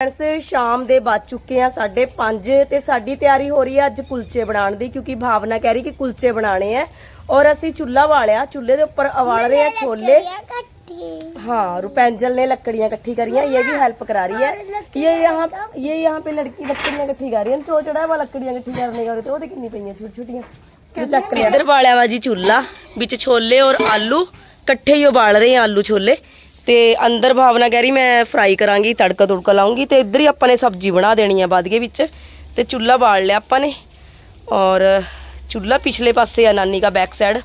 Friends ਸ਼ਾਮ ਦੇ ਵੱਜ ਚੁੱਕੇ ਆ 5:30 ਤੇ ਸਾਡੀ ਤਿਆਰੀ ਹੋ ਰਹੀ ਹੈ ਅੱਜ ਕੁਲਚੇ ਬਣਾਉਣ ਦੀ ਕਿਉਂਕਿ ਭਾਵਨਾ ਕਹਿ ਰਹੀ ਕਿ ਕੁਲਚੇ ਬਣਾਣੇ ਆ ਔਰ ਅਸੀਂ ਚੁੱਲ੍ਹਾ ਵਾਲਿਆ ਚੁੱਲ੍ਹੇ ਦੇ ਉੱਪਰ ਉਬਾਲ ਰਹੇ ਆ ਛੋਲੇ हाँ रुपेंजल ने लकड़ियां इकट्ठी करी हैं ये भी हेल्प करा रही है ये यहाँ ये यहाँ पे लड़की लकड़ियां इकट्ठी कर रही है जो चढ़ा हुआ लकड़ियां इकट्ठी करने का ਉਹਦੇ ਕਿੰਨੀ ਪਈਆਂ ਛੋਟੀ ਛੋਟੀਆਂ ਜੋ ਚੱਕ ਲਿਆ ਇਧਰ ਵਾਲਿਆ ਵਾ ਜੀ ਚੁੱਲਾ ਵਿੱਚ ਛੋਲੇ ਔਰ ਆਲੂ ਇਕੱਠੇ ਹੀ ਉਬਾਲ ਰਹੇ ਆ ਆਲੂ ਛੋਲੇ ਤੇ ਅੰਦਰ ਭਾਵਨਾ ਕਹਿ ਰਹੀ ਮੈਂ ਫਰਾਈ ਕਰਾਂਗੀ, ਤੜਕਾ ਤੁੜਕਾ ਲਾਉਂਗੀ ਤੇ ਇੱਧਰ ਹੀ ਆਪਾਂ ਨੇ ਸਬਜ਼ੀ ਬਣਾ ਦੇਣੀ ਆ ਬਾਅਦ ਵਿੱਚ ਤੇ ਚੁੱਲ੍ਹਾ ਬਾਲ ਲਿਆ ਆਪਾਂ ਨੇ ਔਰ ਚੁੱਲ੍ਹਾ ਪਿਛਲੇ ਪਾਸੇ ਆ ਨਾਨੀ ਦਾ ਬੈਕ ਸਾਈਡ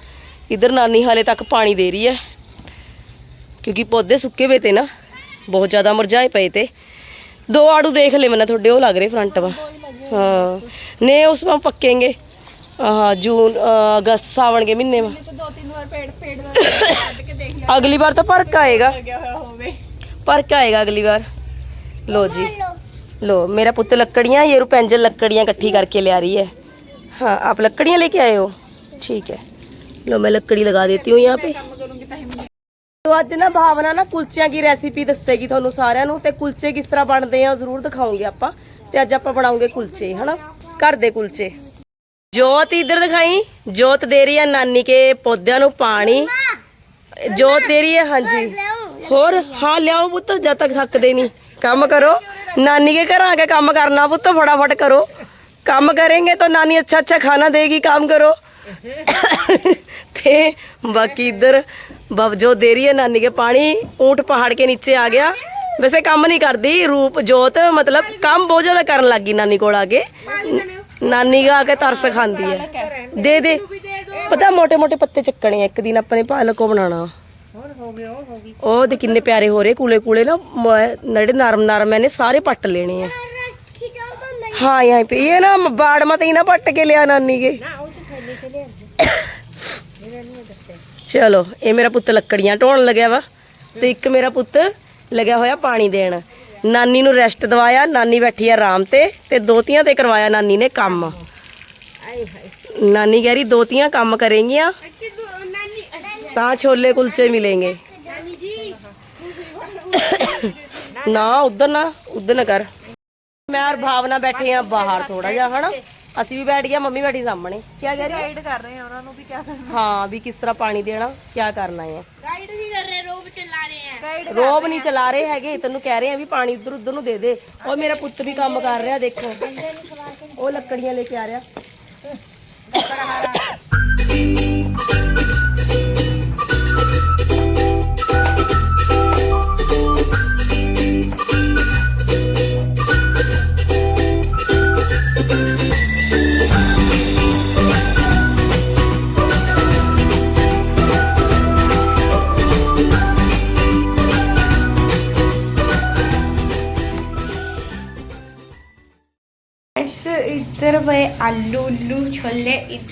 ਇੱਧਰ ਨਾਨੀ ਹਾਲੇ ਤੱਕ ਪਾਣੀ ਦੇ ਰਹੀ ਹੈ ਕਿਉਂਕਿ ਪੌਦੇ ਸੁੱਕੇ ਹੋਏ ਤੇ ਨਾ, ਬਹੁਤ ਜ਼ਿਆਦਾ ਮੁਰਝਾਏ ਪਏ ਤੇ। ਦੋ ਆੜੂ ਦੇਖ ਲੈ ਮੈਨਾਂ ਤੁਹਾਡੇ ਉਹ ਲੱਗ ਰਹੇ ਫਰੰਟ ਵਾ। ਹਾਂ। ਨੇ ਉਸ ਵਾਂ ਪੱਕੇਂਗੇ। ਆਹ ਜੂਨ ਅਹ, ਅਗਸਤ ਸਾਵਣ ਕੇ ਮਹੀਨੇ में तो दो तीन बार पेड़ पेड़ का काट के देख लिया अगली बार तो फर्क आएगा क्या होया होवे फर्क आएगा अगली बार लो जी लो मेरा पुत्र लकड़ियाँ ये रुपेंजल लकड़ियाँ इकट्ठी करके ले आ रही है हाँ आप लकड़ियाँ लेके आए हो ठीक है लो मैं लकड़ी लगा देती हूँ यहाँ पे काम करूंगी ताही मैं ਤੋ ਅੱਜ ਨਾ ਭਾਵਨਾ ਨਾ ਕੁਲਚਿਆਂ ਦੀ ਰੈਸਿਪੀ ਦੱਸੇਗੀ ਤੁਹਾਨੂੰ ਸਾਰਿਆਂ ਨੂੰ ਤੇ ਕੁਲਚੇ ਕਿਸ ਤਰ੍ਹਾਂ ਬਣਦੇ ਆ ਜ਼ਰੂਰ ਦਿਖਾਉਂਗੇ ਆਪਾਂ ਤੇ ਅੱਜ ਆਪਾਂ ਬਣਾਉਂਗੇ ਕੁਲਚੇ ਹਨਾ ਘਰ ਦੇ ਕੁਲਚੇ ਜੋਤ ਇਧਰ ਦਿਖਾਈ। ਜੋਤ ਦੇ ਰਹੀ ਆ ਨਾਨੀ ਕੇ ਪੌਦਿਆਂ ਨੂੰ ਪਾਣੀ। ਜੋਤ ਦੇ ਰਹੀ ਆ, ਹਾਂਜੀ। ਹੋਰ, ਹਾਂ, ਲਿਆਓ ਪੁੱਤ, ਜਦ ਤੱਕ ਥੱਕਦੇ ਨਹੀਂ। ਕੰਮ ਕਰੋ। ਨਾਨੀ ਕੇ ਘਰ ਆ ਕੇ ਕੰਮ ਕਰਨਾ ਪੁੱਤ, ਫਟਾਫਟ ਕਰੋ। ਕੰਮ ਕਰਾਂਗੇ ਤਾਂ ਨਾਨੀ ਅੱਛਾ ਅੱਛਾ ਖਾਣਾ ਦੇਗੀ, ਕੰਮ ਕਰੋ। ਤੇ ਬਾਕੀ ਇਧਰ ਬਵਜੋ ਦੇ ਰਹੀ ਆ ਨਾਨੀ ਕੇ ਪਾਣੀ, ਊਂਟ ਪਹਾੜ ਕੇ ਨੀਚੇ ਆ ਗਿਆ। ਵੈਸੇ ਕੰਮ ਨਹੀਂ ਕਰਦੀ, ਰੂਪ ਜੋਤ, ਮਤਲਬ ਕੰਮ ਬਹੁਤ ਜ਼ਿਆਦਾ ਕਰਨ ਲੱਗੀ ਨਾਨੀ ਕੋਲ ਆ ਕੇ। ਨਾਨੀ ਗਾ ਕੇ ਤਰਸ ਖਾਂਦੀ ਹੈ। ਦੇ ਦੇ। ਪਤਾ ਮੋٹے ਮੋٹے ਪੱਤੇ ਚੱਕਣੇ ਇੱਕ ਦਿਨ ਆਪਾਂ ਪਾਲਕ ਉਹ ਬਣਾਉਣਾ। ਉਹ ਦੇ ਕਿੰਨੇ ਪਿਆਰੇ ਹੋ ਰਹੇ ਕੂਲੇ ਕੂਲੇ ਨਾ ਨੜੇ ਨਰਮ ਨਰਮ ਇਹਨੇ ਸਾਰੇ ਪੱਟ ਲੈਣੇ ਆ। ਹਾਂ ਯਾਂ ਪੇ ਇਹ ਨਾ ਬਾੜ ਮਤ ਹੀ ਨਾ ਪੱਟ ਕੇ ਲਿਆ ਨਾਨੀ ਕੇ। ਚਲੋ ਇਹ ਮੇਰਾ ਪੁੱਤ ਲੱਕੜੀਆਂ ਢੋਣ ਲੱਗਿਆ ਵਾ ਤੇ ਇੱਕ ਮੇਰਾ ਪੁੱਤ ਲੱਗਿਆ ਹੋਇਆ ਪਾਣੀ ਦੇਣ। ਨਾਨੀ ਨੂੰ ਰੈਸਟ ਦਵਾਇਆ, ਨਾਨੀ ਬੈਠੀ ਆ ਆਰਾਮ ਤੇ ਤੇ ਦੋਤੀਆਂ ਤੇ ਕਰਵਾਇਆ ਨਾਨੀ ਨੇ ਕੰਮ। ਨਾਨੀ ਕਹਿ ਰਹੀ ਦੋਤੀਆਂ ਕੰਮ ਕਰੇਂਗੀਆਂ, ਤਾਂ ਛੋਲੇ ਕੁਲਚੇ ਮਿਲेंगे ਨਾ, ਉਧਰ ਨਾ ਉਧਰ ਨਾ ਕਰ। ਮੈਂ ਔਰ ਭਾਵਨਾ ਬੈਠੇ ਆ ਬਾਹਰ ਥੋੜਾ ਜਿਹਾ, ਹਨਾ? ਅਸੀਂ ਵੀ ਬੈਠ ਗਿਆ ਮੰਮੀ ਬੈਠੀ ਸਾਹਮਣੇ ਕੀ ਕਹਿ ਰਹੀ गाइड कर रहे हैं उन्होंने भी क्या करना ਹਾਂ ਵੀ ਕਿਸ ਤਰ੍ਹਾਂ ਪਾਣੀ ਦੇਣਾ ਕੀ ਕਰਨਾ ਹੈ गाइड नहीं कर रहे रोब चला रहे हैं गाइड ਰੋਬ ਨਹੀਂ ਚਲਾ ਰਹੇ ਹੈਗੇ ਤੈਨੂੰ ਕਹਿ ਰਹੇ ਆ ਵੀ ਪਾਣੀ ਉਧਰ ਉਧਰ ਨੂੰ ਦੇ ਦੇ ਉਹ ਮੇਰਾ ਪੁੱਤ ਵੀ ਕੰਮ ਕਰ ਰਿਹਾ ਦੇਖੋ ਉਹ ਲੱਕੜੀਆਂ ਲੈ ਕੇ ਆ ਰਿਹਾ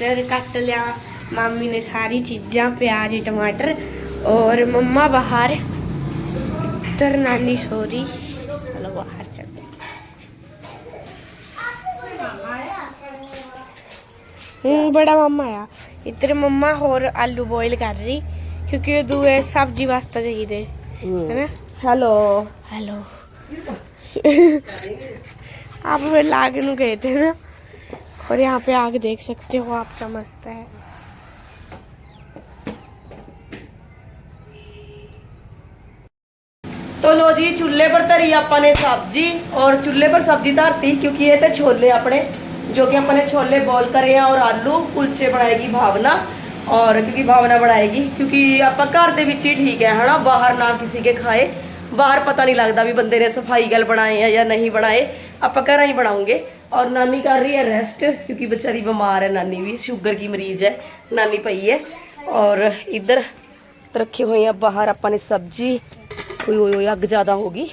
ਅਦਰਕ ਕੱਟ ਲਿਆ। ਮਾਮੀ ਨੇ ਸਾਰੀ ਚੀਜ਼ਾਂ ਪਿਆਜ਼ ਟਮਾਟਰ ਔਰ ਮੰਮਾ ਬਾਹਰ। ਤਰ ਨਾਨੀ ਸੋਰੀ ਚਲੋ ਬਾਹਰ ਚੱਲਦੇ ਹੂੰ। ਬੜਾ ਮੰਮਾ ਆ। ਇੱਧਰ ਮੰਮਾ ਹੋਰ ਆਲੂ ਬੋਇਲ ਕਰ ਰਹੀ ਕਿਉਂਕਿ ਇਹ ਦੂਏ ਸਬਜ਼ੀ ਵਾਸਤੇ ਚਾਹੀਦੇ। ਹੈਨਾ? ਹੈਲੋ। ਹੈਲੋ। ਆਪ ਲਾਗ ਨੂੰ ਗਏ ਤੇ ਨਾ। और यहाँ पे आग देख सकते हो आप समझता है तो लो जी चूल्हे पर धरी अपने सब्जी और चूल्हे पर सब्जी धरती क्योंकि ये थे छोले अपने जो कि अपने छोले बॉईल करे हैं और आलू कुलचे बनाएगी भावना और क्योंकि भावना बनाएगी क्योंकि ਆਪਾਂ ਘਰ ਦੇ ਵਿੱਚ ਹੀ ਠੀਕ ਹੈ ਹਨਾ ਬਾਹਰ ਨਾ ਕਿਸੇ ਕੇ ਖਾਏ ਬਾਹਰ ਪਤਾ ਨਹੀਂ ਲੱਗਦਾ ਵੀ ਬੰਦੇ ਨੇ ਸਫਾਈ ਗੱਲ ਬਣਾਏ ਆ ਜਾਂ ਨਹੀਂ ਬਣਾਏ ਆਪਾਂ ਘਰਾਂ ਹੀ ਬਣਾਉਂਗੇ ਔਰ ਨਾਨੀ ਕਰ ਰਹੀ ਹੈ ਰੈਸਟ ਕਿਉਂਕਿ ਵਿਚਾਰੀ ਬਿਮਾਰ ਹੈ ਨਾਨੀ ਵੀ ਸ਼ੂਗਰ ਦੀ ਮਰੀਜ਼ ਹੈ, ਨਾਨੀ ਪਈ ਹੈ। ਔਰ ਇੱਧਰ ਰੱਖੇ ਹੋਏ ਆ ਬਾਹਰ ਆਪਾਂ ਨੇ ਸਬਜ਼ੀ। ਕੋਈ ਹੋਈ ਓਏ, ਅੱਗ ਜ਼ਿਆਦਾ ਹੋ ਗਈ।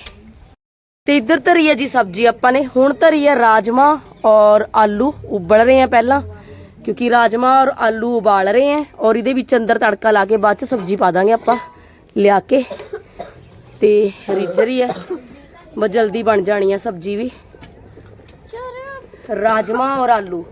ਤੇ ਇੱਧਰ ਧਰੀ ਹੈ ਜੀ ਸਬਜ਼ੀ ਆਪਾਂ ਨੇ, ਹੁਣ ਧਰੀ ਹੈ ਰਾਜਮਾ ਔਰ ਆਲੂ, ਉਬਲ ਰਹੇ ਆ ਪਹਿਲਾਂ, ਕਿਉਂਕਿ ਰਾਜਮਾ ਔਰ ਆਲੂ ਉਬਾਲ ਰਹੇ ਆ, ਔਰ ਇਹਦੇ ਵਿੱਚ ਅੰਦਰ ਤੜਕਾ ਲਾ ਕੇ ਬਾਅਦ ਚ ਸਬਜ਼ੀ ਪਾ ਦਾਂਗੇ ਆਪਾਂ, ਲਿਆ ਕੇ। ਤੇ ਰਿੱਝ ਰਹੀ ਹੈ, ਬਸ ਜਲਦੀ ਬਣ ਜਾਣੀ ਹੈ ਸਬਜ਼ੀ ਵੀ। ਰਾਜਮਾ ਔਰ ਆਲੂ।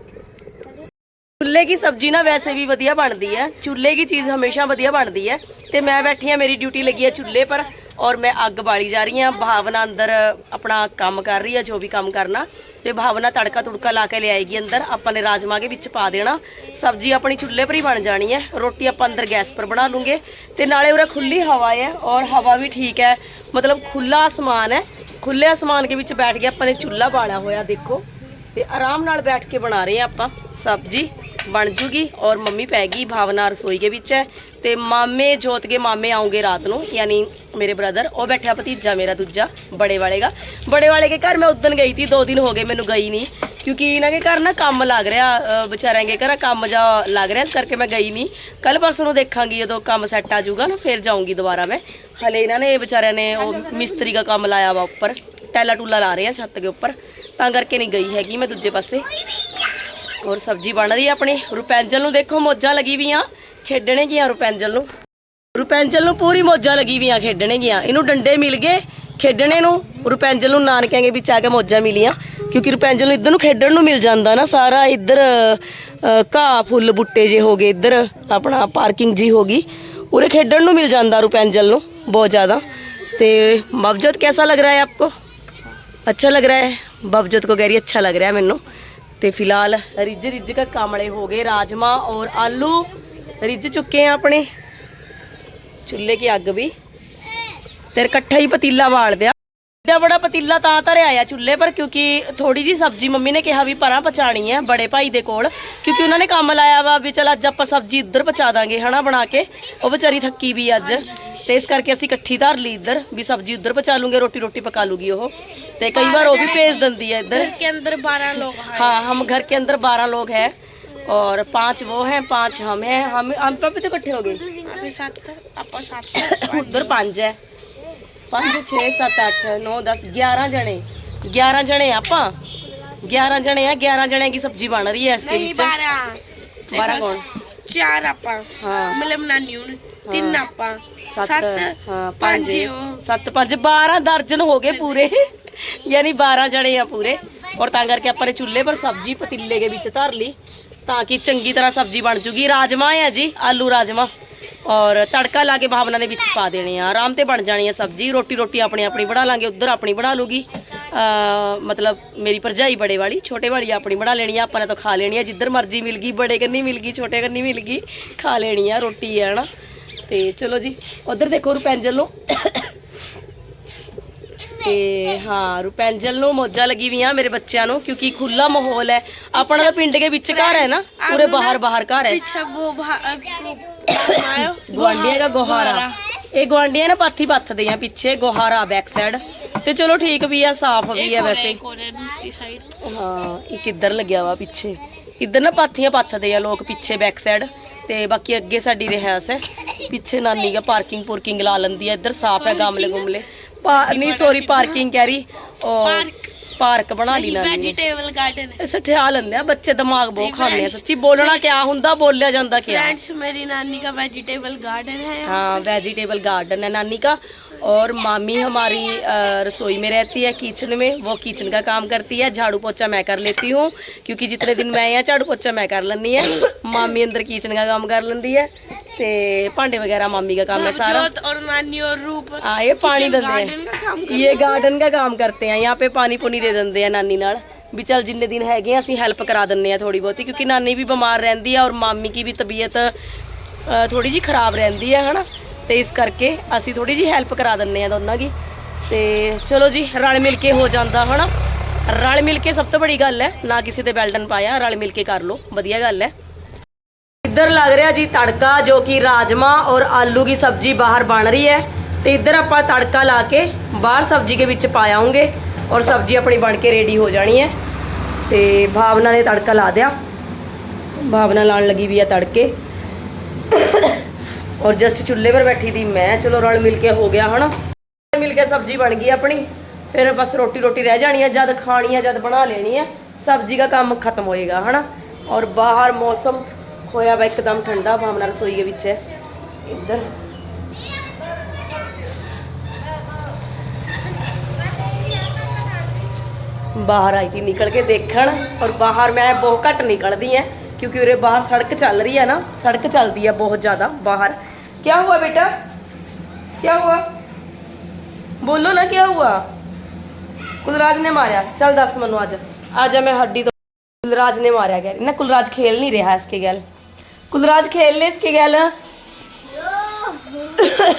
ਚੁੱਲ੍ਹੇ ਦੀ ਸਬਜ਼ੀ ਨਾ ਵੈਸੇ ਵੀ ਵਧੀਆ ਬਣਦੀ ਹੈ। ਚੁੱਲ੍ਹੇ ਦੀ ਚੀਜ਼ ਹਮੇਸ਼ਾ ਵਧੀਆ ਬਣਦੀ ਹੈ। ਤੇ ਮੈਂ ਬੈਠੀ ਆ ਮੇਰੀ ਡਿਊਟੀ ਲੱਗੀ ਹੈ ਚੁੱਲ੍ਹੇ ਪਰ ਔਰ ਮੈਂ ਅੱਗ ਬਾਲੀ ਜਾ ਰਹੀ ਹਾਂ। ਭਾਵਨਾ ਅੰਦਰ ਆਪਣਾ ਕੰਮ ਕਰ ਰਹੀ ਹੈ, ਜੋ ਵੀ ਕੰਮ ਕਰਨਾ। ਤੇ ਭਾਵਨਾ ਤੜਕਾ ਤੁੜਕਾ ਲਾ ਕੇ ਲਿਆਏਗੀ ਅੰਦਰ। ਆਪਾਂ ਨੇ ਰਾਜਮਾ ਕੇ ਵਿੱਚ ਪਾ ਦੇਣਾ। ਸਬਜ਼ੀ ਆਪਣੀ ਚੁੱਲ੍ਹੇ ਪਰ ਹੀ ਬਣ ਜਾਣੀ ਹੈ। ਰੋਟੀ ਆਪਾਂ ਅੰਦਰ ਗੈਸ ਪਰ ਬਣਾ ਲੂੰਗੇ। ਤੇ ਨਾਲੇ ਉਰੇ ਖੁੱਲੀ ਹਵਾ ਹੈ ਔਰ ਹਵਾ ਵੀ ਠੀਕ ਹੈ। ਮਤਲਬ ਖੁੱਲਾ ਅਸਮਾਨ ਹੈ। ਖੁੱਲੇ ਆਸਮਾਨ ਕੇ ਵਿੱਚ ਬੈਠ ਕੇ ਆਪਾਂ ਨੇ ਚੁੱਲ੍ਹਾ ਬਾਲਿਆ ਹੋਇਆ, ਦੇਖੋ। ਤੇ ਆਰਾਮ ਨਾਲ ਬੈਠ ਕੇ ਬਣਾ ਰਹੇ ਹਾਂ ਆਪਾਂ। ਸਬਜ਼ੀ ਬਣ ਜੂਗੀ ਔਰ ਮੰਮੀ ਪੈ ਗਈ ਭਾਵਨਾ ਰਸੋਈ ਦੇ ਵਿੱਚ ਹੈ। ਤੇ ਮਾਮੇ ਜੋਤ ਕੇ ਮਾਮੇ ਆਉਂਗੇ ਰਾਤ ਨੂੰ ਯਾਨੀ ਮੇਰੇ ਬ੍ਰਦਰ ਉਹ ਬੈਠਿਆ ਭਤੀਜਾ ਮੇਰਾ ਦੂਜਾ ਬੜੇ ਵਾਲੇ ਦਾ। ਬੜੇ ਵਾਲੇ ਕੇ ਘਰ ਮੈਂ ਉਦਣ ਗਈ ਸੀ ਦੋ ਦਿਨ ਹੋ ਗਏ ਮੈਨੂੰ ਗਈ ਨਹੀਂ। ਕਿਉਂਕਿ ਇਹਨਾਂ ਦੇ ਘਰ ਨਾ ਕੰਮ ਲੱਗ ਰਿਹਾ ਅ, ਵਿਚਾਰਿਆਂ ਦੇ ਘਰ ਕੰਮ ਜਾ ਲੱਗ ਰਿਹਾ ਇਸ ਕਰਕੇ ਮੈਂ ਗਈ ਨਹੀਂ। ਕੱਲ ਪਰਸੋਂ ਨੂੰ ਦੇਖਾਂਗੀ ਜਦੋਂ ਕੰਮ ਸੈੱਟ ਆ ਜਾਊਗਾ ਨਾ ਫਿਰ ਜਾਊਂਗੀ ਦੁਬਾਰਾ ਮੈਂ। ਹਲੇ ਇਹਨਾਂ ਨੇ ਵਿਚਾਰਿਆਂ ਨੇ ਉਹ ਮਿਸਤਰੀ ਦਾ ਕੰਮ ਲਾਇਆ ਵਾ ਉੱਪਰ। ਟੈਲਾ ਟੂਲਾ ਲਾ ਰਹੇ ਆ ਛੱਤ ਦੇ ਉੱਪਰ। ਤਾਂ ਕਰਕੇ ਨਹੀਂ ਗਈ ਹੈਗੀ ਮੈਂ ਦੂਜੇ ਪਾਸੇ। ਹੋਰ ਸਬਜ਼ੀ ਬਣ ਰਹੀ ਆ ਆਪਣੇ। ਰੁਪੈਂਜਲ ਨੂੰ ਦੇਖੋ, ਮੋਜਾਂ ਲੱਗੀ ਵੀ ਆ ਖੇਡਣੇ ਗਿਆ ਰੁਪੈਂਜਲ ਨੂੰ। ਰੁਪੈਂਜਲ ਨੂੰ ਪੂਰੀ ਮੋਜਾਂ ਲੱਗੀ ਵੀਆਂ ਖੇਡਣੇ ਗਿਆ ਇਹਨੂੰ ਡੰਡੇ ਮਿਲ ਗਏ ਖੇਡਣੇ ਨੂੰ। ਰੁਪੈਂਜਲ ਨੂੰ ਨਾਨਕਿਆਂਗੇ ਵਿੱਚ ਆ ਕੇ ਮੋਜਾਂ ਮਿਲੀਆਂ। ਕਿਉਂਕਿ ਰੁਪੈਂਜਲ ਨੂੰ ਇੱਧਰ ਨੂੰ ਖੇਡਣ ਨੂੰ ਮਿਲ ਜਾਂਦਾ ਨਾ। ਸਾਰਾ ਇੱਧਰ ਘਾਹ, ਫੁੱਲ, ਬੁੱਟੇ ਜੇ ਹੋ ਗਏ ਇੱਧਰ। ਆਪਣਾ ਪਾਰਕਿੰਗ ਜੀ ਹੋ ਗਈ। ਉਰੇ ਖੇਡਣ ਨੂੰ ਮਿਲ ਜਾਂਦਾ ਰੁਪੈਂਜਲ ਨੂੰ, ਬਹੁਤ ਜ਼ਿਆਦਾ। ਤੇ ਮਵਜਦ ਕਿਹਦਾ ਲੱਗ ਰਿਹਾ ਹੈ ਆਪਕੋ? अच्छा लग रहा है बबजोत को कह रही है अच्छा लग रहा है मैनू ਤੇ ਫਿਲਹਾਲ ਰਿੱਝ ਰਿੱਝ ਕੇ ਕਾਮਲੇ ਹੋ ਗਏ ਰਾਜਮਾ ਔਰ ਆਲੂ ਰਿੱਝ ਚੁੱਕੇ ਆ ਆਪਣੇ ਚੁੱਲ੍ਹੇ ਕੀ ਅੱਗ ਵੀ ਤੇ ਇਕੱਠਾ ਹੀ ਪਤੀਲਾ ਬਾਲ ਦਿਆ ਏਡਾ ਬੜਾ ਪਤੀਲਾ ਤਾਂ ਧਰਿਆ ਆ ਚੁੱਲ੍ਹੇ ਪਰ ਕਿਉਂਕਿ ਥੋੜੀ ਜੀ ਸਬਜ਼ੀ ਮੰਮੀ ਨੇ ਕਿਹਾ ਵੀ ਪਰਾਂ ਪਚਾਣੀ ਹੈ ਬੜੇ ਭਾਈ ਦੇ ਕੋਲ ਕਿਉਂਕਿ ਉਹਨਾਂ ਨੇ ਕੰਮ ਲਾਇਆ ਵਾ ਵੀ ਚਲ ਅੱਜ ਆਪਾਂ ਸਬਜ਼ੀ ਇੱਧਰ ਪਚਾ ਦਾਂਗੇ ਹਨਾ ਬਣਾ ਕੇ ਉਹ ਵਿਚਾਰੀ ਥੱਕੀ ਵੀ ਅੱਜ ਤੇ ਇਸ ਕਰਕੇ ਅਸੀਂ ਇਕੱਠੀ ਧਰ ਲਈ ਇੱਧਰ ਵੀ ਸਬਜ਼ੀ ਉੱਧਰ ਪਚਾ ਲੂੰਗੇ ਰੋਟੀ ਰੋਟੀ ਪਕਾ ਲੂਗੀ ਉਹ ਤੇ ਕਈ ਵਾਰ ਉਹ ਵੀ ਭੇਜ ਦਿੰਦੀ ਹੈ ਇੱਧਰ के अंदर बारह लोग हैं हाँ हम घर के अंदर बारह लोग हैं और पांच वो हैं पांच हम हैं हम हम पे भी तो इकट्ठे हो गए अभी सात आपा सात उधर पांच है पांच छः सत्त अठ नौ दस ग्यारह जने ग्यारह जने ਆਪਾਂ 11 ਜਣੇ ਆ 11 ਜਣੇ ਦੀ ਸਬਜ਼ੀ ਬਣ ਰਹੀ ਹੈ ਇਸ ਦੇ नहीं ਵਿੱਚ बारह 12 ਕੌਣ चार आपा ਹਾਂ मतलब नानी हूं ਤਿੰਨ ਆਪਾਂ। ਦਰਜਨ ਹੋ ਗਏ ਪੂਰੇ। ਯਾਨੀ 12 ਜਣੇ ਆ ਪੂਰੇ। ਔਰ ਤਾਂ ਕਰਕੇ ਆਪਾਂ ਨੇ ਚੁੱਲ੍ਹੇ ਪਰ ਸਬਜ਼ੀ ਪਤੀਲੇ ਦੇ ਵਿੱਚ ਧਰ ਲਈ ਤਾਂ ਕਿ ਚੰਗੀ ਤਰ੍ਹਾਂ ਸਬਜ਼ੀ ਬਣ ਜੂਗੀ। ਰਾਜਮਾ ਹੈ ਜੀ ਆਲੂ ਰਾਜਮਾ। ਔਰ ਤੜਕਾ ਲਾ ਕੇ ਭਾਵਨਾ ਦੇ ਵਿੱਚ ਪਾ ਦੇਣੇ ਆ। ਆਰਾਮ ਤੇ ਬਣ ਜਾਣੀ ਆ ਸਬਜ਼ੀ। ਰੋਟੀ ਰੋਟੀ ਆਪਣੀ ਆਪਣੀ ਬਣਾ ਲਾਂਗੇ ਉਧਰ ਆਪਣੀ ਬਣਾ ਲੂਗੀ। ਮਤਲਬ ਮੇਰੀ ਪਰਜਾਈ ਬੜੇ ਵਾਲੀ ਛੋਟੇ ਵਾਲੀ ਆਪਣੀ ਬਣਾ ਲੈਣੀ ਆ। ਆਪਾਂ ਨੇ ਤਾਂ ਖਾ ਲੈਣੀ ਆ। ਜਿੱਧਰ ਮਰਜ਼ੀ ਮਿਲ ਗਈ ਬੜੇ ਕੰਨੀ ਮਿਲ ਗਈ ਛੋਟੇ ਕੰਨੀ ਮਿਲ ਗਈ ਖਾ ਲੈਣੀ ਆ ਰੋਟੀ ਹੈ ਨਾ ਤੇ ਚਲੋ ਜੀ ਉਧਰ ਦੇਖੋ ਰੁਪੈਂਜਲ ਨੂੰ ਤੇ ਹਾਂ ਰੁਪੈਂਜਲ ਨੂੰ ਮੋਜਾਂ ਲੱਗੀ ਵੀਆਂ ਮੇਰੇ ਬੱਚਿਆਂ ਨੂੰ ਕਿਉਂਕਿ ਖੁੱਲਾ ਮਾਹੌਲ ਹੈ। ਆਪਣਾ ਤਾਂ ਪਿੰਡ ਦੇ ਵਿੱਚ ਘਰ ਹੈ ਨਾ ਪੂਰੇ ਬਾਹਰ ਬਾਹਰ ਘਰ ਹੈ। ਪਿੱਛਾ ਗਵਾਂਡੀਆਂ ਦਾ ਗੋਹਾਰਾ। ਇਹ ਗਵਾਂਡੀਆਂ ਨਾ ਪਾਥੀ ਪੱਥਦੇ ਆ ਪਿੱਛੇ ਗੋਹਾਰਾ ਬੈਕ ਸਾਈਡ ਤੇ ਚਲੋ ਠੀਕ ਵੀ ਆ ਸਾਫ਼ ਵੀ ਆ ਵੈਸੇ। ਹਾਂ ਇਹ ਕਿੱਧਰ ਲੱਗਿਆ ਵਾ ਪਿੱਛੇ? ਇੱਧਰ ਨਾ ਪਾਥੀਆਂ ਪੱਥਦੇ ਆ ਲੋਕ ਪਿੱਛੇ ਬੈਕ ਸਾਈਡ ਤੇ ਬਾਕੀ ਅੱਗੇ ਸਾਡੀ ਰਿਹਾਸ ਹੈ। ਪਿੱਛੇ ਨਾਨੀ ਦਾ ਪਾਰਕਿੰਗ ਪੁਰਕਿੰਗ ਲਾ ਲੰਦੀ ਹੈ। ਇੱਧਰ ਸਾਫ਼ ਹੈ ਗਾਮਲੇ ਗੁਮਲੇ ਨਹੀਂ ਸੌਰੀ ਪਾਰਕਿੰਗ ਕਹਿ ਰਹੀ। ਪਾਰਕ ਬਣਾ ਲਈ ਨਾਨੀ ਵੈਜੀਟੇਬਲ ਗਾਰਡਨ ਹੈ ਸਠਿਆ ਲੈਂਦੇ ਆ ਬੱਚੇ ਦਿਮਾਗ ਬਹੁਤ ਖਾਂਦੇ ਆ ਸੱਚੀ ਬੋਲਣਾ ਕਿਆ ਹੁੰਦਾ ਬੋਲਿਆ ਜਾਂਦਾ ਕਿਆ। ਫਰੈਂਡਸ ਮੇਰੀ ਨਾਨੀ ਦਾ ਵੈਜੀਟੇਬਲ ਗਾਰਡਨ ਹੈ। ਹਾਂ ਵੈਜੀਟੇਬਲ ਗਾਰਡਨ ਹੈ ਨਾਨੀ ਦਾ। और मामी हमारी अ, रसोई में रहती है किचन में वो किचन का काम करती है झाड़ू पोछा मैं कर लेती हूँ क्योंकि जितने दिन मैं यहाँ झाड़ू पोछा मैं कर लेनी है मामी अंदर किचन का काम कर लेंदी है ते भांडे वगैरह मामी का काम है सारा जोत और नानी और रूप हाँ ये पानी देते गार्डन का काम हैं ये गार्डन का काम करते हैं यहाँ पे पानी पुनी ਦੇ ਦਿੰਦੇ ਆ ਨਾਨੀ ਨਾਲ ਵੀ ਚਲ ਜਿੰਨੇ ਦਿਨ ਹੈਗੇ ਆ ਅਸੀਂ ਹੈਲਪ ਕਰਾ ਦਿੰਨੇ ਆ ਥੋੜੀ ਬਹੁਤੀ ਕਿਉਂਕਿ ਨਾਨੀ ਵੀ ਬਿਮਾਰ ਰਹਿੰਦੀ ਆ ਔਰ ਮਾਮੀ ਕੀ ਵੀ ਤਬੀਅਤ ਥੋੜੀ ਜੀ ਖਰਾਬ ਰਹਿੰਦੀ ਆ ਹਨਾ ਤੇ ਇਸ ਕਰਕੇ ਅਸੀਂ ਥੋੜੀ ਜੀ ਹੈਲਪ ਕਰਾ ਦਿੰਨੇ ਆ ਦੋਨਾਂ ਦੀ। ਤੇ ਚਲੋ ਜੀ, ਰਲ ਮਿਲ ਕੇ ਹੋ ਜਾਂਦਾ ਹਨਾ। ਰਲ ਮਿਲ ਕੇ ਸਭ ਤੋਂ ਬੜੀ ਗੱਲ ਹੈ, ਨਾ ਕਿਸੇ ਤੇ ਬੈਲਟਨ ਪਾਇਆ, ਰਲ ਮਿਲ ਕੇ ਕਰ ਲਓ, ਵਧੀਆ ਗੱਲ ਹੈ। ਇੱਧਰ ਲੱਗ ਰਿਹਾ ਜੀ ਤੜਕਾ, ਜੋ ਕਿ ਰਾਜਮਾ ਔਰ ਆਲੂ ਦੀ ਸਬਜ਼ੀ ਬਾਹਰ ਬਣ ਰਹੀ ਹੈ। ਤੇ ਇੱਧਰ ਆਪਾਂ ਤੜਕਾ ਲਾ ਕੇ ਬਾਹਰ ਸਬਜ਼ੀ ਦੇ ਵਿੱਚ ਪਾ ਆਉਂਗੇ ਔਰ ਸਬਜ਼ੀ ਆਪਣੀ ਬਣ ਕੇ ਰੈਡੀ ਹੋ ਜਾਣੀ ਹੈ। ਤੇ ਭਾਵਨਾ ਨੇ ਤੜਕਾ ਲਾ ਦਿਆ। ਭਾਵਨਾ ਲਾਣ ਲੱਗੀ ਵੀ ਆ ਤੜਕੇ। ਔਰ ਜਸਟ ਚੁੱਲ੍ਹੇ 'ਪਰ ਬੈਠੀ ਦੀ ਮੈਂ, ਚਲੋ ਰਲ ਮਿਲ ਕੇ ਹੋ ਗਿਆ, ਹਨਾ? ਮਿਲ ਕੇ ਸਬਜ਼ੀ ਬਣ ਗਈ ਆਪਣੀ, ਫਿਰ ਬਸ ਰੋਟੀ ਰੋਟੀ ਰਹਿ ਜਾਣੀ ਹੈ ਜਦ ਖਾਣੀ ਹੈ ਜਦ ਬਣਾ ਲੈਣੀ ਹੈ ਸਬਜ਼ੀ ਦਾ ਕੰਮ ਖਤਮ ਹੋਏਗਾ, ਹਨਾ? ਔਰ ਬਾਹਰ ਮੌਸਮ ਹੋਇਆ ਵਾ ਇੱਕਦਮ ਠੰਡਾ, ਭਾਵਨਾ ਰਸੋਈ ਦੇ ਵਿੱਚ ਹੈ। ਇੱਧਰ। ਬਾਹਰ ਆਈ ਥੀ ਨਿਕਲ ਕੇ ਦੇਖਣ, ਔਰ ਬਾਹਰ ਮੈਂ ਬਹੁਤ ਘੱਟ ਨਿਕਲਦੀ ਐ, ਕਿਉਂਕਿ ਉਰੇ ਬਾਹਰ ਸੜਕ ਚੱਲ ਰਹੀ ਹੈ ਨਾ, ਸੜਕ ਚੱਲਦੀ ਹੈ ਬਹੁਤ ਜ਼ਿਆਦਾ ਬਾਹਰ। क्या हुआ बेटा? क्या हुआ? ਬੋਲੋ ਨਾ ਕੀ ਹੁਆ ਕੁਲਰਾਜ ਨੇ ਮਾਰਿਆ ਚਲ ਦੱਸ ਮੈਨੂੰ ਅੱਜ ਅੱਜ ਮੈਂ ਹੱਡੀ ਤੋਂ ਕੁਲਰਾਜ ਨੇ ਮਾਰਿਆ ਗਿਆ ਨਾ ਕੁਲਰਾਜ ਖੇਲ ਨਹੀਂ ਰਿਹਾ ਇਸਕੇ ਗੱਲ ਕੁਲਰਾਜ ਖੇਲ ਲੈ ਇਸਕੇ ਗੱਲ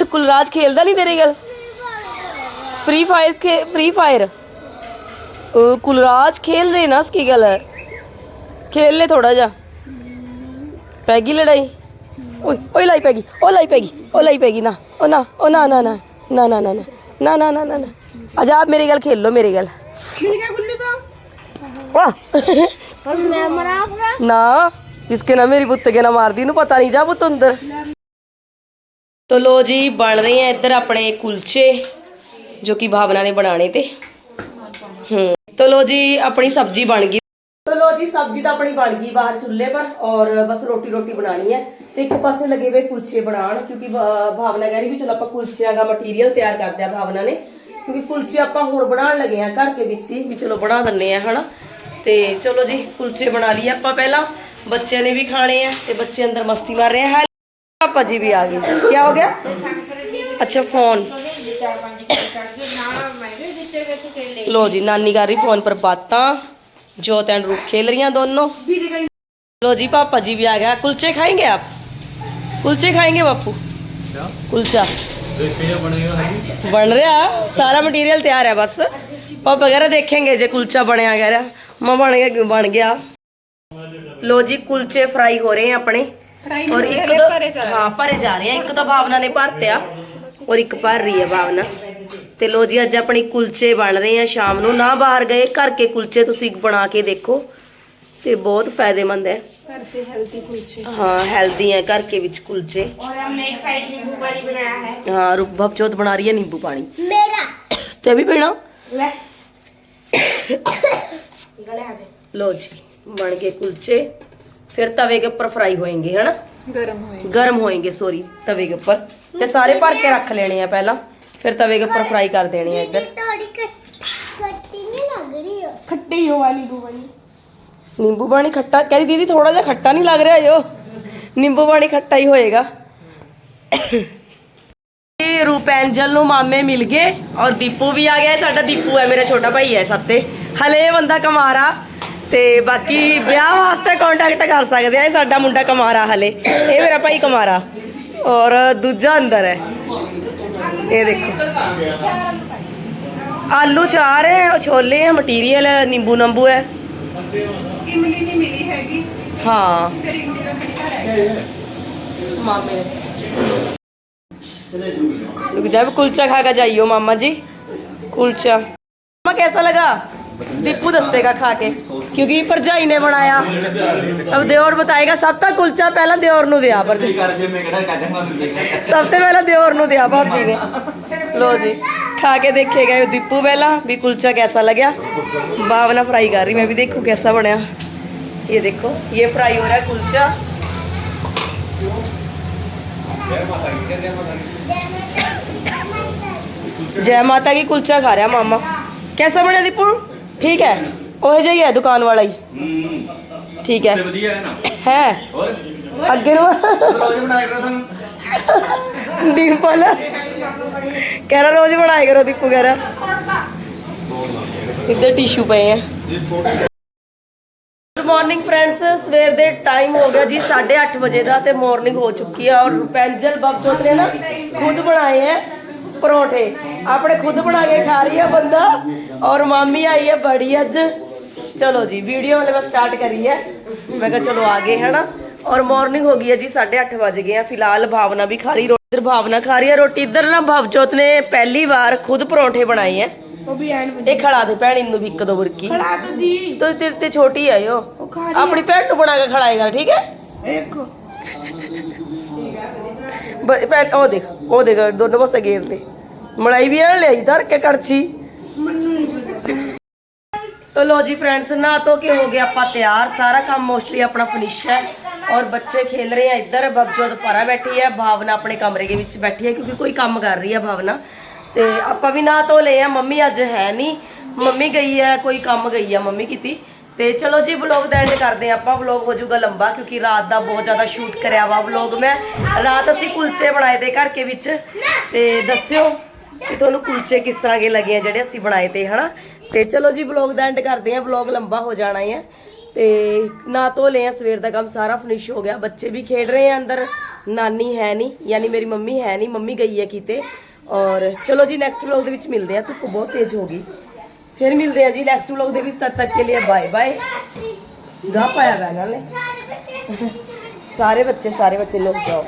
ਕੁਲਰਾਜ ਖੇਲਦਾ ਨਹੀਂ ਤੇਰੀ ਗੱਲ ਫ੍ਰੀ ਫਾਇਰ ਕੇ ਫ੍ਰੀ ਫਾਇਰ ਕੁਲਰਾਜ ਖੇਲ ਰਹੇ ਨਾ ਇਸਕੀ ਗੱਲ ਖੇਲ ਲੈ ਥੋੜਾ ਜਾ ਪੈਗੀ ਲੜਾਈ ਓਏ ਓਏ ਲਾਈ ਪੈਗੀ ਓ ਲਾਈ ਪੈਗੀ ਓ ਲਾਈ ਪੈਗੀ ਨਾ ਓ ਨਾ ਓ ਨਾ ਨਾ ਨਾ ਨਾ ਨਾ ਨਾ ਨਾ ਨਾ ਨਾ ਨਾ ਨਾ ਨਾ ਆਜਾ ਆਪ ਮੇਰੇ ਗੱਲ ਖੇਲ ਲੋ ਮੇਰੇ ਗੱਲ ਠੀਕ ਹੈ ਗੁੱਲੂ ਤਾਂ ਵਾਹ ਮੈਂ ਮਰਾ ਆਪਣਾ ਨਾ ਇਸਕੇ ਨਾ ਮੇਰੀ ਪੁੱਤ ਕੇ ਨਾ ਮਾਰਦੀ ਨੂੰ ਪਤਾ ਨਹੀਂ ਜਾ ਪੁੱਤ ਅੰਦਰ ਤੋ ਲੋ ਜੀ ਬਣ ਰਹੇ ਆ ਇੱਧਰ ਆਪਣੇ ਕੁਲਚੇ ਜੋ ਕਿ ਭਾਵਨਾ ਨੇ ਬਣਾਣੇ ਲਓ ਜੀ ਸਬਜ਼ੀ ਤਾਂ ਆਪਣੀ ਬਣ ਗਈ ਬਾਹਰ ਚੁੱਲ੍ਹੇ ਪਰ ਔਰ ਬਸ ਰੋਟੀ ਰੋਟੀ ਬਣਾਣੀ ਹੈ ਤੇ ਇੱਕ ਪਾਸੇ ਲੱਗੇ ਹੋਏ ਕੁਲਚੇ ਬਣਾਉਣ ਕਿਉਂਕਿ ਭਾਵਨਾ ਕਹਿ ਰਹੀ ਵੀ ਚਲ ਆਪਾਂ ਕੁਲਚਿਆਂ ਦਾ ਮਟੀਰੀਅਲ ਤਿਆਰ ਕਰਦੇ ਆ ਭਾਵਨਾ ਨੇ ਕਿਉਂਕਿ ਕੁਲਚੇ ਆਪਾਂ ਹੁਣ ਬਣਾਉਣ ਲੱਗੇ ਆ ਘਰ ਦੇ ਵਿੱਚ ਹੀ ਵੀ ਚਲੋ ਬਣਾ ਦਿੰਨੇ ਆ ਹਨਾ? ਤੇ ਚਲੋ ਜੀ ਕੁਲਚੇ ਬਣਾ ਲਈਏ ਆਪਾਂ ਪਹਿਲਾਂ ਬੱਚਿਆਂ ਨੇ ਵੀ ਖਾਣੇ ਆ ਤੇ ਬੱਚੇ ਅੰਦਰ ਮਸਤੀ ਮਾਰ ਰਹੇ ਆ। ਪਾਪਾ ਜੀ ਵੀ ਆ ਗਏ। ਕੀ ਹੋ ਗਿਆ? ਅੱਛਾ ਫੋਨ ਲੋ ਜੀ ਨਾਨੀ ਕਰ ਰਹੀ ਫੋਨ ਪਰ ਬਾਤਾਂ। जोत एंड रूप खेल रही हैं दोनों। लो जी पापा जी भी आ गया। कुलचे खाएँगे आप? कुलचे खाएँगे बापू? कुलचा। बन रहा सारा मटेरियल तैयार है बस। पापा कह रहे देखेंगे जे कुलचा बने कह रहा मैं बन गया बन गया। लो जी कुलचे फ्राई हो रहे हैं अपने। और एक दो हाँ भरे जा रहे हैं। एक तो भावना ने भरते और एक भर रही है भावना। ਤੇ ਲੋ ਜੀ ਅੱਜ ਆਪਣੀ ਕੁਲਚੇ ਬਣ ਰਹੇ ਆ ਸ਼ਾਮ ਨੂੰ ਨਾ ਬਾਹਰ ਗਏ ਘਰ ਕੇ ਕੁਲਚੇ ਤੁਸੀਂ ਬਣਾ ਕੇ ਦੇਖੋ ਤੇ ਬਹੁਤ ਫਾਇਦੇਮੰਦ ਹੈ घर से हेल्दी कुलचे ਹਾਂ ਹੈਲਦੀ ਹੈ ਘਰ ਕੇ ਵਿੱਚ ਕੁਲਚੇ और हमने एक साइड नींबू पानी बनाया है ਹਾਂ ਰੂਪ ਭਵਜੋਤ ਬਣਾ ਰਹੀ ਹੈ ਨਿੰਬੂ ਪਾਣੀ मेरा ਤੇ ਵੀ ਪੀਣਾ ले गले आ गए ਲੋ ਜੀ ਬਣ ਗਏ ਕੁਲਚੇ ਫਿਰ ਤਵੇ के ऊपर फ्राई होएंगे है ना ਗਰਮ ਹੋਏ गर्म होएंगे सॉरी तवे के ऊपर ਤੇ ਸਾਰੇ ਭਰ ਕੇ ਰੱਖ ਲੈਣੇ ਆ ਪਹਿਲਾਂ ਫਿਰ ਤਵੇ ਦੇ ਉੱਪਰ ਫਰਾਈ ਕਰ ਦੇਣੀ ਹੈ ਇੱਧਰ। ਤੁਹਾਡੀ ਕੱਟੀ ਨਹੀਂ ਲੱਗ ਰਹੀ ਖੱਟੀ ਹੋ ਵਾਲੀ ਬੂ ਵਾਲੀ ਨਿੰਬੂ ਪਾਣੀ ਖੱਟਾ ਕਹਿੰਦੀ ਦੀਦੀ ਥੋੜਾ ਜਿਹਾ ਖੱਟਾ ਨਹੀਂ ਲੱਗ ਰਿਹਾ ਰੂਪੈਂਜਲ ਨੂੰ ਮਾਮੇ ਮਿਲ ਗਏ ਔਰ ਦੀਪੂ ਵੀ ਆ ਗਿਆ ਸਾਡਾ ਦੀਪੂ ਹੈ ਮੇਰਾ ਛੋਟਾ ਭਾਈ ਹੈ ਸਭ ਤੇ। ਹਲੇ ਬੰਦਾ ਕਮਾਰਾ ਤੇ ਬਾਕੀ ਵਿਆਹ ਵਾਸਤੇ ਕੰਟੈਕਟ ਕਰ ਸਕਦੇ ਆ। ਇਹ ਸਾਡਾ ਮੁੰਡਾ ਕਮਾਰਾ ਹਲੇ। ਇਹ ਮੇਰਾ ਭਾਈ ਕਮਾਰਾ ਔਰ ਦੂਜਾ ਅੰਦਰ ਹੈ। ये देखो। आलू चार है छोले हैं मटीरियल है नींबू नंबू है। हाँ। रुक जाए कुलचा खा कर जाइयो मामा जी। कुलचा। मामा कैसा लगा? दीपू दसेगा खा के क्योंकि भरजाई ने बनाया अब देवर बताएगा सब तक कुलचा पहला देवर नु दिया पर सब तो पहला देवर नु दिया भाभी ने लो जी खा के देखेगा दीपू पहला भी कुलचा कैसा लगा भावना फ्राई कर रही मैं भी देखो कैसा बनया ये देखो ये फ्राई हो रहा है कुलचा जय माता की कुलचा खा रहा मामा कैसा बना दीपू ਠੀਕ ਹੈ। ਉਹ ਜਿਹਾ ਹੀ ਹੈ ਦੁਕਾਨ ਵਾਲਾ ਹੀ। ਠੀਕ ਹੈ। ਹੈ ਅੱਗੇ ਨੂੰ। ਬਣਾਇਆ ਕਰੋ ਤੁਹਾਨੂੰ। ਡਿੰਪਲ ਕਹਿ ਰੋਜ਼ ਬਣਾਇਆ ਕਰੋ ਦੀਪੂ ਕਹਿ ਇੱਧਰ ਟਿਸ਼ੂ ਪਏ ਆ। ਗੁੱਡ ਮਾਰਨਿੰਗ ਫਰੈਂਡਸ ਸਵੇਰ ਦੇ ਟਾਈਮ ਹੋ ਗਿਆ ਜੀ 8:30 ਵਜੇ ਦਾ ਤੇ ਮਾਰਨਿੰਗ ਹੋ ਚੁੱਕੀ ਆ ਔਰ ਪੈਂਜਲ ਬਬਜੋਤ ਨੇ ਨਾ ਖੁਦ ਬਣਾਏ ਆ। ਪਰੌਂਠੇ। ਆਪਣੇ ਖੁਦ ਬਣਾ ਕੇ ਖਾ ਰਹੀ ਹੈ ਬੰਦਾ ਔਰ ਮਾਮੀ ਆਈ ਹੈ ਬੜੀ ਅੱਜ। ਚਲੋ ਜੀ ਵੀਡੀਓ ਵਾਲੇ ਮੈਂ ਸਟਾਰਟ ਕਰੀ ਹੈ ਮੈਂ ਕਿਹਾ ਚਲੋ ਆ ਗਏ ਹਨਾ? ਔਰ ਮਾਰਨਿੰਗ ਹੋ ਗਈ ਹੈ ਜੀ 8:30 ਵਜ ਗਏ ਆ। ਫਿਲਹਾਲ ਭਾਵਨਾ ਵੀ ਖਾ ਰਹੀ ਰੋਟੀ ਇਧਰ ਭਾਵਨਾ ਖਾ ਰਹੀ ਹੈ ਰੋਟੀ ਇਧਰ ਨਾ ਭਵਜੋਤ ਨੇ ਪਹਿਲੀ ਵਾਰ ਖੁਦ ਪਰੌਂਠੇ ਬਣਾਏ ਹੈ ਇਹ ਖੜਾ ਦੇ ਭੈਣ ਇਹਨੂੰ ਵੀ ਇੱਕ ਦੋ ਬੁਰਕੀ ਖੜਾ ਤੂੰ ਦੀ ਤੇ ਛੋਟੀ ਆਇਓ ਆਪਣੀ ਭੈਣ ਨੂੰ ਬਣਾ ਕੇ ਖੜਾਏਗਾ ਠੀਕ ਹੈ? ਇੱਕ ਭੈਣ ਉਹ ਪਾਸੇ ਗੇਰ ਮਲਾਈ ਵੀ ਕੜਛੀ। ਨਾ ਤੋ ਕੇ ਹੋ ਗਿਆ ਆਪਾਂ ਤਿਆਰ, ਸਾਰਾ ਕੰਮ ਮੋਸਟਲੀ ਆਪਣਾ ਫਿਨਿਸ਼ ਹੈ। ਔਰ ਬੱਚੇ खेल रहे हैं ਇੱਧਰ, ਬਬਜੋਤ ਪਰਾ ਬੈਠੀ ਹੈ, ਭਾਵਨਾ ਆਪਣੇ ਕਮਰੇ ਦੇ ਵਿੱਚ ਬੈਠੀ ਹੈ, ਕਿਉਂਕਿ ਕੋਈ ਕੰਮ ਕਰ ਰਹੀ ਹੈ ਭਾਵਨਾ। ਤੇ ਆਪਾਂ ਵੀ ਨਾ ਧੋ ਲਏ ਆ, ਮੰਮੀ ਅੱਜ ਹੈ ਨਹੀਂ ਮੰਮੀ ਗਈ ਹੈ, ਕੋਈ ਕੰਮ ਗਈ ਹੈ ਮੰਮੀ ਕੀਤੀ। ਤੇ ਚਲੋ ਜੀ ਵਲੌਗ ਦਾ ਐਂਡ ਕਰਦੇ ਹਾਂ ਆਪਾਂ। ਵਲੌਗ ਹੋ ਜਾਊਗਾ ਲੰਬਾ, ਕਿਉਂਕਿ ਰਾਤ ਦਾ ਬਹੁਤ ਜ਼ਿਆਦਾ ਸ਼ੂਟ ਕਰਿਆ ਵਾ ਵਲੌਗ ਮੈਂ। ਰਾਤ ਅਸੀਂ ਕੁਲਚੇ ਬਣਾਏ ਤੇ ਘਰ ਕੇ ਵਿੱਚ। ਤੇ ਦੱਸਿਓ ਕਿ ਤੁਹਾਨੂੰ ਕੁਲਚੇ ਕਿਸ ਤਰ੍ਹਾਂ ਦੇ ਲੱਗੇ ਆ, ਜਿਹੜੇ ਅਸੀਂ ਬਣਾਏ ਤੇ, ਹਨਾ? ਤੇ ਚਲੋ ਜੀ ਵਲੌਗ ਦਾ ਐਂਡ ਕਰਦੇ ਆ ਵਲੌਗ ਲੰਬਾ ਹੋ ਜਾਣਾ ਹੈ ਤੇ ਨਾ ਧੋ ਲਏ ਆ, ਸਵੇਰ ਦਾ ਕੰਮ ਸਾਰਾ ਫਿਨਿਸ਼ ਹੋ ਗਿਆ। ਬੱਚੇ ਵੀ ਖੇਡ ਰਹੇ ਆ ਅੰਦਰ। ਨਾਨੀ ਹੈ ਨਹੀਂ, ਯਾਨੀ ਮੇਰੀ ਮੰਮੀ ਹੈ ਨਹੀਂ। ਮੰਮੀ ਗਈ ਹੈ ਕਿਤੇ। ਔਰ ਚਲੋ ਜੀ ਨੈਕਸਟ ਵਲੌਗ ਦੇ ਵਿੱਚ ਮਿਲਦੇ ਆ। ਧੁੱਪ ਬਹੁਤ ਤੇਜ਼ ਹੋ ਗਈ। ਫਿਰ ਮਿਲਦੇ ਆ ਜੀ ਨੈਕਸਟ ਵਲੌਗ ਦੇ ਵਿੱਚ ਤਦ ਤੱਕ ਕੇ ਲਈ ਬਾਏ ਬਾਏ ਗਾ ਪਾਇਆ ਵਾ ਨੇ। ਸਾਰੇ ਬੱਚੇ ਸਾਰੇ ਬੱਚੇ ਲੋਕ ਜਾਓ।